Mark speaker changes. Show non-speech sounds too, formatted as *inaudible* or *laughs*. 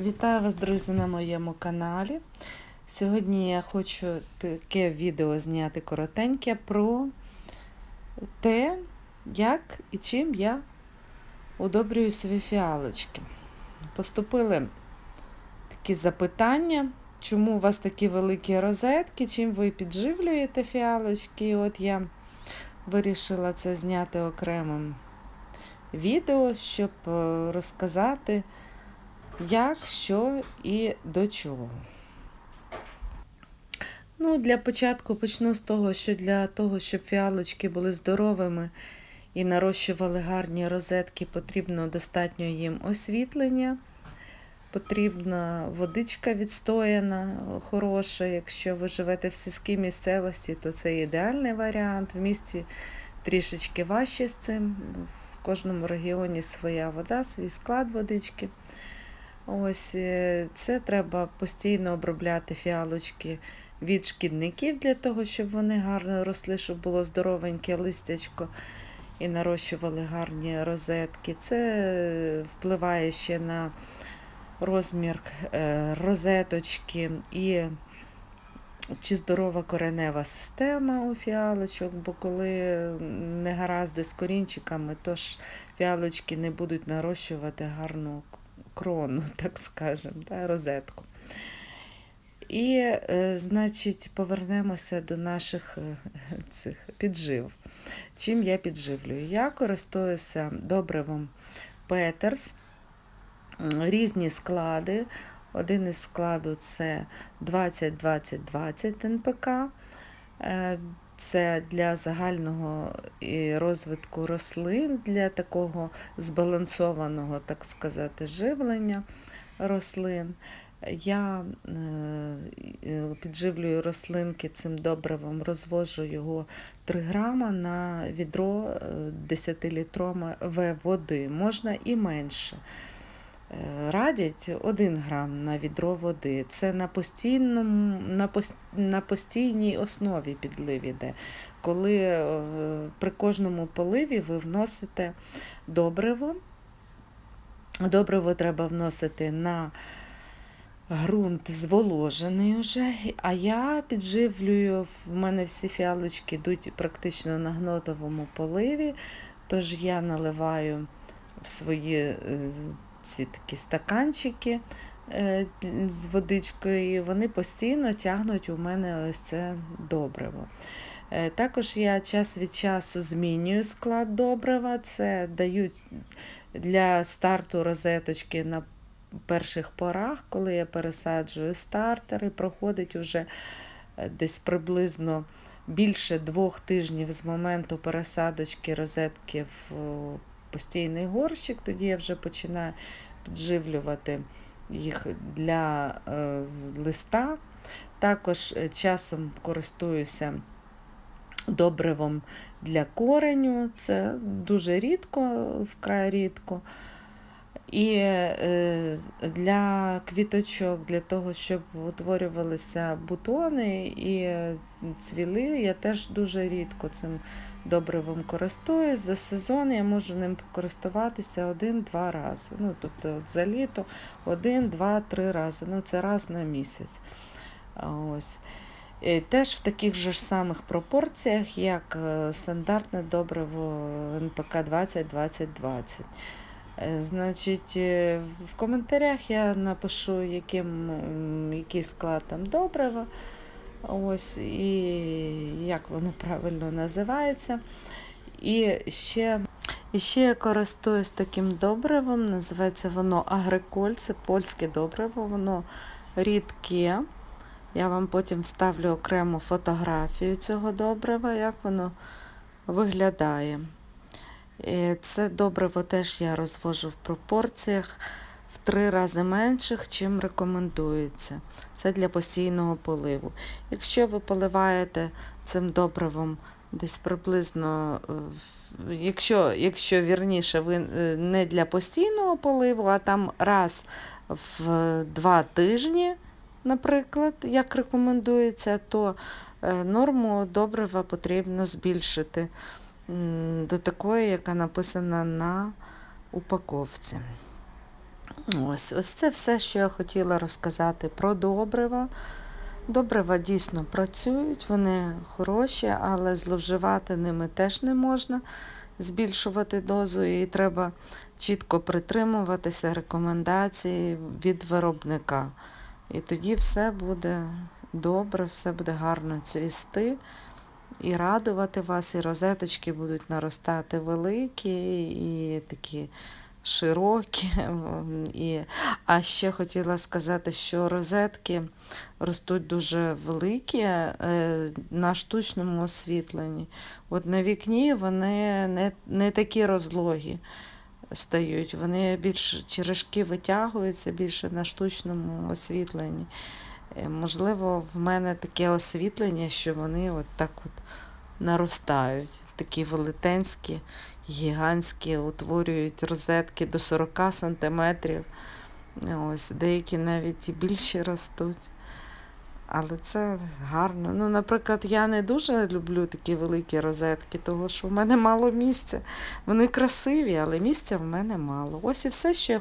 Speaker 1: Вітаю вас, друзі, на моєму каналі. Сьогодні я хочу таке відео зняти коротеньке про те, як і чим я удобрюю свої фіалочки. Поступили такі запитання, чому у вас такі великі розетки, чим ви підживлюєте фіалочки. І от я вирішила це зняти окремим відео, щоб е, розказати як, що і до чого. Ну, Для початку почну з того, що для того, щоб фіалочки були здоровими і нарощували гарні розетки, потрібно достатньо їм освітлення. Потрібна водичка відстояна, хороша. Якщо ви живете в сільській місцевості, то це ідеальний варіант. В місті трішечки важче з цим. В кожному регіоні своя вода, свій склад водички. Ось е, це треба постійно обробляти фіалочки від шкідників для того, щоб вони гарно росли, щоб було здоровеньке листячко і нарощували гарні розетки. Це впливає ще на розмір е, розеточки і чи здорова коренева система у фіалочок, бо коли не гаразди з корінчиками, то ж фіалочки не будуть нарощувати гарну крону, *laughs* так скажемо, да, розетку. І, е, значить, повернемося до наших е, цих піджив. Чим я підживлюю? Я користуюся добривом Петерс, різні склади. Один із складу це 20-20-20 НПК. Е, це для загального розвитку рослин, для такого збалансованого, так сказати, живлення рослин. Я е, е, підживлюю рослинки цим добривом, розвожу його 3 грама на відро 10-літрове води, можна і менше. Е, радять 1 грам на відро води. Це на постійному, на, пост, на постійній основі підлив іде. Коли е, при кожному поливі ви вносите добриво. Добриво треба вносити на ґрунт зволожений вже, а я підживлюю, в мене всі фіалочки йдуть практично на гнотовому поливі, тож я наливаю в свої е, ці такі стаканчики е, з водичкою, і вони постійно тягнуть у мене ось це добриво. Е, також я час від часу змінюю склад добрива. Це дають для старту розеточки на перших порах, коли я пересаджую стартери, проходить уже е, десь приблизно більше двох тижнів з моменту пересадочки розетки в постійний горщик, тоді я вже починаю підживлювати їх для е, листа. Також е, часом користуюся добривом для кореню, це дуже рідко, вкрай рідко. І е, для квіточок, для того, щоб утворювалися бутони і цвіли, я теж дуже рідко цим добривом користуюсь. За сезон я можу ним користуватися один-два рази. Ну, Тобто от за літо один, два, три рази. Ну, Це раз на місяць. Ось. І Теж в таких же ж самих пропорціях, як е, стандартне добриво НПК 20-20-20. Е, значить, е, в коментарях я напишу, яким, який склад там добрива. Ось, і як воно правильно називається. І ще і ще я користуюсь таким добривом, називається воно Агриколь, це польське добриво, воно рідке. Я вам потім вставлю окрему фотографію цього добрива, як воно виглядає. І Це добриво теж я розвожу в пропорціях в три рази менших, чим рекомендується. Це для постійного поливу. Якщо ви поливаєте цим добривом десь приблизно, е, якщо якщо вірніше, ви е, не для постійного поливу, а там раз в два тижні, наприклад, як рекомендується, то е, норму добрива потрібно збільшити до такої, яка написана на упаковці. Ось, ось це все, що я хотіла розказати про добрива. Добрива дійсно працюють, вони хороші, але зловживати ними теж не можна. Збільшувати дозу і треба чітко притримуватися рекомендацій від виробника. І тоді все буде добре, все буде гарно цвісти і радувати вас, і розеточки будуть наростати великі і такі широкі. І... А ще хотіла сказати, що розетки ростуть дуже великі е, на штучному освітленні. От на вікні вони не, не такі розлогі стають, вони більш черешки витягуються більше на штучному освітленні. Е, Можливо, в мене таке освітлення, що вони от так от наростають. Такі велетенські, гігантські, утворюють розетки до 40 сантиметрів. Ось, деякі навіть і більші ростуть. Але це гарно. Ну, наприклад, я не дуже люблю такі великі розетки, тому що в мене мало місця. Вони красиві, але місця в мене мало. Ось і все, що я